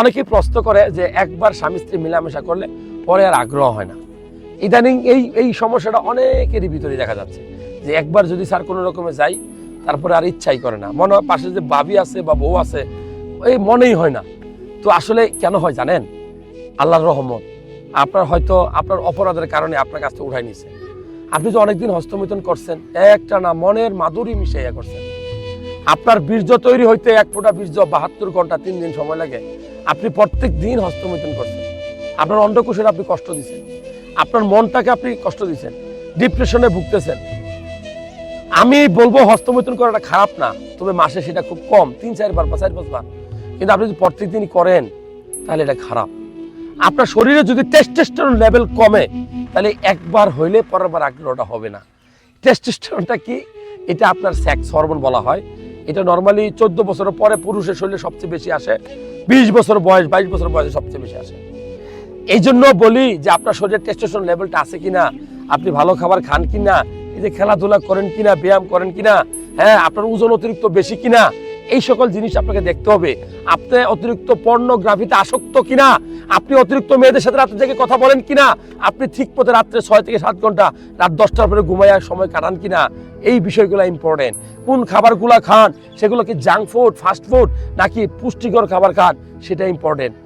অনেকেই প্রশ্ন করে যে একবার স্বামী স্ত্রী মেলামেশা করলে পরে আর আগ্রহ হয় না। ইদানিং এই এই সমস্যাটা অনেকেরই ভিতরে দেখা যাচ্ছে যে একবার যদি স্যার কোনো রকমে যাই, তারপরে আর ইচ্ছাই করে না। মনে হয় পাশে যে ভাবি আছে বা বউ আছে, এই মনেই হয় না। তো আসলে কেন হয় জানেন? আল্লাহর রহমত। আপনার হয়তো আপনার অপরাধের কারণে আপনার কাছ থেকে উঠাই নিছে। আপনি যে অনেকদিন হস্তমিথন করছেন, একটা না মনের মাধুরী মিশাইয়া করছেন। আপনার বীর্য তৈরি হইতে এক ফোঁটা বীর্য বাহাত্তর ঘণ্টা তিন দিন সময় লাগে। আপনি প্রত্যেক দিন হস্তমিথন করছেন। আপনার অন্ডকোষের আপনি কষ্ট দিচ্ছেন। আপনার মনটাকে আপনি কষ্ট দিচ্ছেন। ডিপ্রেশনে ভুগতেছেন। আমি বলব হস্তমৈথুন করাটা খারাপ না, তবে মাসে সেটা খুব কম, তিন চারবার বা চার পাঁচবার কিন্তু আপনি যদি প্রত্যেক দিনই করেন, তাহলে এটা খারাপ। আপনার শরীরে যদি টেস্টেস্টেরন লেভেল কমে, তাহলে একবার হইলে পরের বার আগ্রহটা হবে না। টেস্টেস্টেরনটা কি? এটা আপনার সেক্স হরমোন বলা হয়। এটা নর্মালি চোদ্দ বছরের পরে পুরুষের শরীরে সবচেয়ে বেশি আসে। বিশ বছর বয়স, বাইশ বছর বয়সে সবচেয়ে বেশি আসে। এই জন্য বলি যে আপনার শরীরের টেস্টোস্টেরন লেভেলটা আছে কিনা, আপনি ভালো খাবার খান কিনা, এই যে খেলাধুলা করেন কিনা, ব্যায়াম করেন কিনা হ্যাঁ আপনার ওজন অতিরিক্ত বেশি কিনা এই সকল জিনিস আপনাকে দেখতে হবে। আপনি অতিরিক্ত পর্নোগ্রাফিতে আসক্ত কিনা? আপনি অতিরিক্ত মেয়েদের সাথে রাত্রে জেগে কথা বলেন কিনা? আপনি ঠিক পথে রাত্রে ছয় থেকে সাত ঘণ্টা, রাত দশটার পরে ঘুমাইয়া সময় কাটান কিনা? এই বিষয়গুলো ইম্পর্টেন্ট কোন খাবারগুলো খান? সেগুলো কি জাঙ্ক ফুড ফাস্ট ফুড নাকি পুষ্টিকর খাবার খান? সেটা ইম্পর্টেন্ট